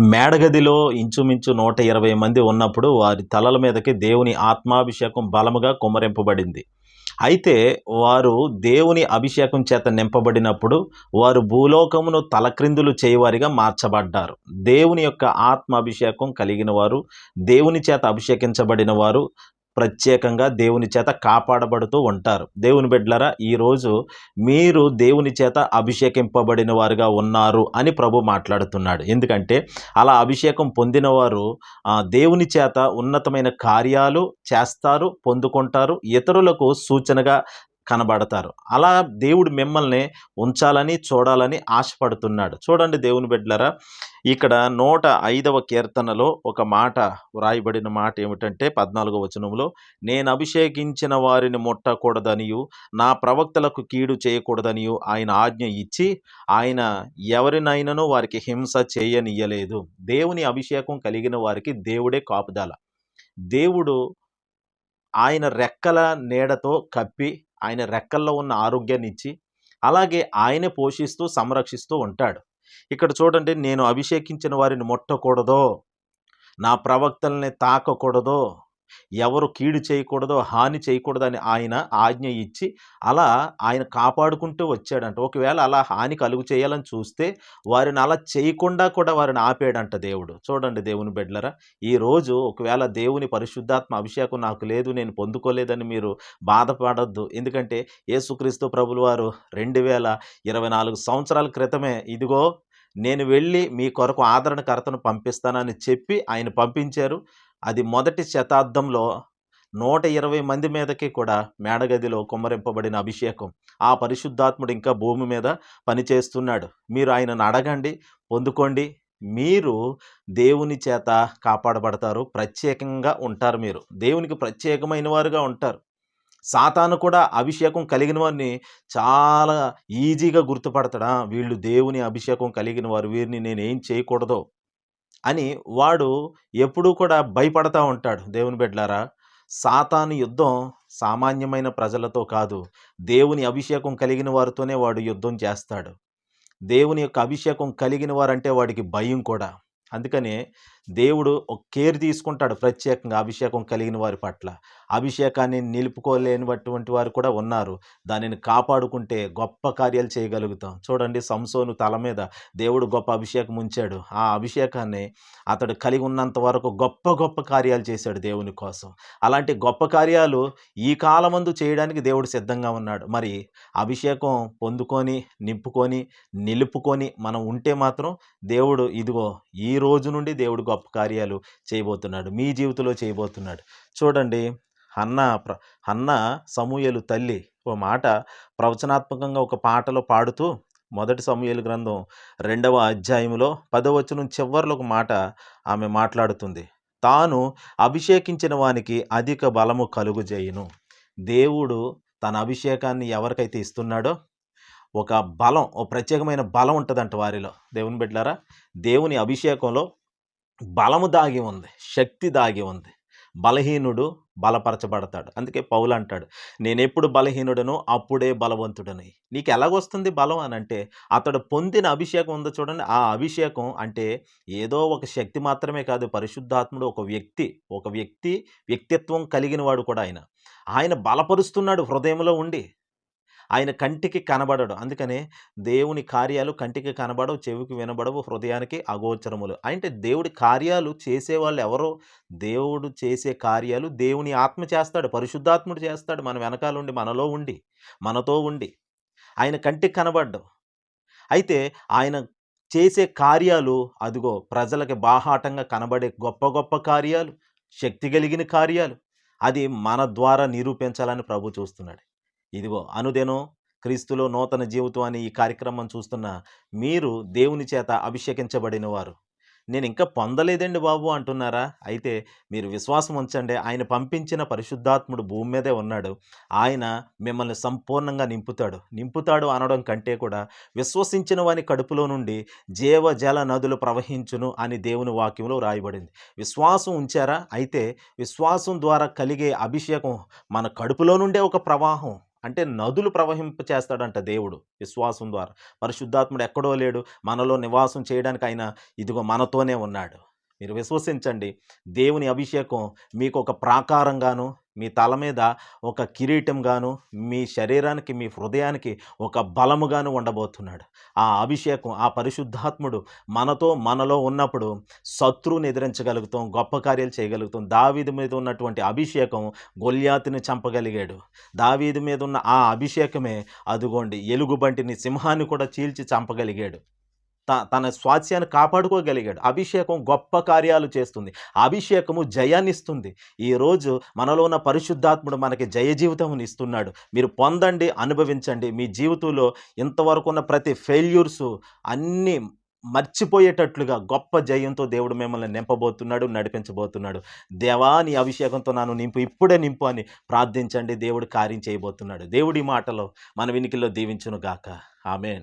మేడగదిలో ఇంచుమించు నూట ఇరవై మంది ఉన్నప్పుడు వారి తలల మీదకి దేవుని ఆత్మాభిషేకం బలముగా కుమ్మరింపబడింది. అయితే వారు దేవుని అభిషేకం చేత నింపబడినప్పుడు వారు భూలోకమును తలక్రిందులు చేయవారిగా మార్చబడ్డారు. దేవుని యొక్క ఆత్మ అభిషేకం కలిగిన వారు దేవుని చేత అభిషేకించబడిన వారు ప్రత్యేకంగా దేవుని చేత కాపాడబడుతూ ఉంటారు. దేవుని బిడ్డలరా ఈరోజు మీరు దేవుని చేత అభిషేకింపబడిన వారుగా ఉన్నారు అని ప్రభు మాట్లాడుతున్నాడు. ఎందుకంటే అలా అభిషేకం పొందినవారు దేవుని చేత ఉన్నతమైన కార్యాలు చేస్తారు పొందుకుంటారు ఇతరులకు సూచనగా కనబడతారు. అలా దేవుడు మిమ్మల్ని ఉంచాలని చూడాలని ఆశపడుతున్నాడు. చూడండి దేవుని బిడ్డలరా ఇక్కడ నూట ఐదవ కీర్తనలో ఒక మాట వ్రాయబడిన మాట ఏమిటంటే పద్నాలుగో వచనంలో నేను అభిషేకించిన వారిని ముట్టకూడదనియు నా ప్రవక్తలకు కీడు చేయకూడదనియు ఆయన ఆజ్ఞ ఇచ్చి ఆయన ఎవరినైనాను వారికి హింస చేయనియ్యలేదు. దేవుని అభిషేకం కలిగిన వారికి దేవుడే కాపుదల. దేవుడు ఆయన రెక్కల నీడతో కప్పి ఆయన రెక్కల్లో ఉన్న ఆరోగ్యాన్ని ఇచ్చి అలాగే ఆయనే పోషిస్తూ సంరక్షిస్తూ ఉంటాడు. ఇక్కడ చూడండి నేను అభిషేకించిన వారిని ముట్టకూడదో నా ప్రవక్తల్ని తాకకూడదో ఎవరు కీడు చేయకూడదో హాని చేయకూడదని ఆయన ఆజ్ఞ ఇచ్చి అలా ఆయన కాపాడుకుంటూ వచ్చాడంట. ఒకవేళ అలా హాని కలుగు చేయాలని చూస్తే వారిని అలా చేయకుండా కూడా వారిని ఆపేడంట దేవుడు. చూడండి దేవుని బిడ్డలరా ఈరోజు ఒకవేళ దేవుని పరిశుద్ధాత్మ అభిషేకం నాకు లేదు నేను పొందుకోలేదని మీరు బాధపడద్దు. ఎందుకంటే యేసుక్రీస్తు ప్రభులు వారు రెండు వేల ఇరవై నాలుగు సంవత్సరాల క్రితమే ఇదిగో నేను వెళ్ళి మీ కొరకు ఆదరణకర్తను పంపిస్తానని చెప్పి ఆయన పంపించారు. అది మొదటి శతాబ్దంలో నూట ఇరవై మంది మీదకి కూడా మేడగదిలో కుమ్మరింపబడిన అభిషేకం. ఆ పరిశుద్ధాత్ముడు ఇంకా భూమి మీద పనిచేస్తున్నాడు. మీరు ఆయనను అడగండి పొందుకోండి. మీరు దేవుని చేత కాపాడబడతారు. ప్రత్యేకంగా ఉంటారు మీరు. దేవునికి ప్రత్యేకమైన వారుగా ఉంటారు. సాతాను కూడా అభిషేకం కలిగిన వారిని చాలా ఈజీగా గుర్తుపడతాడా. వీళ్ళు దేవుని అభిషేకం కలిగిన వారు. వీరిని నేను ఏం చేయకూడదో అని వాడు ఎప్పుడూ కూడా భయపడతా ఉంటాడు. దేవుని బిడ్డలారా సాతాను యుద్ధం సామాన్యమైన ప్రజలతో కాదు. దేవుని అభిషేకం కలిగిన వారితోనే వాడు యుద్ధం చేస్తాడు. దేవుని యొక్క అభిషేకం కలిగిన వారంటే వాడికి భయం కూడా. అందుకనే దేవుడు ఒక కేర్ తీసుకుంటాడు ప్రత్యేకంగా అభిషేకం కలిగిన వారి పట్ల. అభిషేకాన్ని నిలుపుకోలేనిటువంటి వారు కూడా ఉన్నారు. దానిని కాపాడుకుంటే గొప్ప కార్యాలు చేయగలుగుతాం. చూడండి సంసోను తల మీద దేవుడు గొప్ప అభిషేకం ఉంచాడు. ఆ అభిషేకాన్ని అతడు కలిగి ఉన్నంత వరకు గొప్ప గొప్ప కార్యాలు చేశాడు దేవుని కోసం. అలాంటి గొప్ప కార్యాలు ఈ కాలమందు చేయడానికి దేవుడు సిద్ధంగా ఉన్నాడు. మరి అభిషేకం పొందుకొని నింపుకొని నిలుపుకొని మనం ఉంటే మాత్రం దేవుడు ఇదిగో ఈ రోజు నుండి దేవుడు గొప్ప కార్యాలు చేయబోతున్నాడు. మీ జీవితంలో చేయబోతున్నాడు. చూడండి అన్న ప్ర హన్న సమూయలు తల్లి ఓ మాట ప్రవచనాత్మకంగా ఒక పాటలో పాడుతూ మొదటి సమూహలు గ్రంథం రెండవ అధ్యాయంలో పదవచనం చివరిలో ఒక మాట ఆమె మాట్లాడుతుంది. తాను అభిషేకించిన వానికి అధిక బలము కలుగుజేయును. దేవుడు తన అభిషేకాన్ని ఎవరికైతే ఇస్తున్నాడో ఒక బలం ఓ ప్రత్యేకమైన బలం ఉంటుందంట వారిలో. దేవుని బిడ్డలారా దేవుని అభిషేకంలో బలము దాగి ఉంది శక్తి దాగి ఉంది. బలహీనుడు బలపరచబడతాడు. అందుకే పౌలు అంటాడు నేను ఎప్పుడు బలహీనుడను అప్పుడే బలవంతుడని. నీకు ఎలాగొస్తుంది బలం అని అంటే అతడు పొందిన అభిషేకం ఉందో చూడండి. ఆ అభిషేకం అంటే ఏదో ఒక శక్తి మాత్రమే కాదు పరిశుద్ధాత్ముడు ఒక వ్యక్తి ఒక వ్యక్తి వ్యక్తిత్వం కలిగిన వాడు కూడా ఆయన. ఆయన బలపరుస్తున్నాడు హృదయంలో ఉండి. ఆయన కంటికి కనబడడు. అందుకనే దేవుని కార్యాలు కంటికి కనబడవు చెవికి వినబడవు హృదయానికి అగోచరములు. అంటే దేవుడి కార్యాలు చేసేవాళ్ళు ఎవరో? దేవుడు చేసే కార్యాలు దేవుని ఆత్మ చేస్తాడు. పరిశుద్ధాత్ముడు చేస్తాడు. మన వెనకాల ఉండి మనలో ఉండి మనతో ఉండి. ఆయన కంటికి కనబడ్డు. అయితే ఆయన చేసే కార్యాలు అదిగో ప్రజలకి బాహాటంగా కనబడే గొప్ప గొప్ప కార్యాలు శక్తి కలిగిన కార్యాలు అది మన ద్వారా నిరూపించాలని ప్రభు చూస్తున్నాడు. ఇదిగో అనుదినం క్రీస్తులో నూతన జీవితం అని ఈ కార్యక్రమం చూస్తున్న మీరు దేవుని చేత అభిషేకించబడిన వారు నేను ఇంకా పొందలేదండి బాబు అంటున్నారా? అయితే మీరు విశ్వాసం ఉంచండి. ఆయన పంపించిన పరిశుద్ధాత్ముడు భూమి మీదే ఉన్నాడు. ఆయన మిమ్మల్ని సంపూర్ణంగా నింపుతాడు. నింపుతాడు అనడం కంటే కూడా విశ్వసించిన వాని కడుపులో నుండి జీవ జల నదులు ప్రవహించును అని దేవుని వాక్యంలో రాయబడింది విశ్వాసం ఉంచారా? అయితే విశ్వాసం ద్వారా కలిగే అభిషేకం మన కడుపులో నుండే ఒక ప్రవాహం. అంటే నదులు ప్రవహింప చేస్తాడంట దేవుడు విశ్వాసం ద్వారా. పరిశుద్ధాత్ముడు ఎక్కడో లేడు. మనలో నివాసం చేయడానికి ఆయన ఇదిగో మనతోనే ఉన్నాడు. మీరు విశ్వసించండి. దేవుని అభిషేకం మీకు ఒక ప్రాకారంగాను మీ తల మీద ఒక కిరీటంగాను మీ శరీరానికి మీ హృదయానికి ఒక బలముగాను ఉండబోతున్నాడు. ఆ అభిషేకం ఆ పరిశుద్ధాత్ముడు మనతో మనలో ఉన్నప్పుడు శత్రువుని ఎదిరించగలుగుతాం గొప్ప కార్యాలు చేయగలుగుతాం. దావీది మీద ఉన్నటువంటి అభిషేకం గొల్యాతిని చంపగలిగాడు. దావీది మీద ఉన్న ఆ అభిషేకమే అదుగోండి ఎలుగుబంటిని సింహాన్ని కూడా చీల్చి చంపగలిగాడు. తన స్వాస్యాన్ని కాపాడుకోగలిగాడు. అభిషేకం గొప్ప కార్యాలు చేస్తుంది. అభిషేకము జయాన్ని ఇస్తుంది ఈరోజు మనలో ఉన్న పరిశుద్ధాత్ముడు మనకి జయ జీవితం ఇస్తున్నాడు. మీరు పొందండి అనుభవించండి. మీ జీవితంలో ఇంతవరకు ఉన్న ప్రతి ఫెయిల్యూర్స్ అన్నీ మర్చిపోయేటట్లుగా గొప్ప జయంతో దేవుడు మిమ్మల్ని నింపబోతున్నాడు నడిపించబోతున్నాడు. దేవా నీ అభిషేకంతో నన్ను నింపు ఇప్పుడే నింపు అని ప్రార్థించండి. దేవుడు కార్యం చేయబోతున్నాడు. దేవుడి మాటలో మన వినికిలో దీవించును గాక ఆమెన్.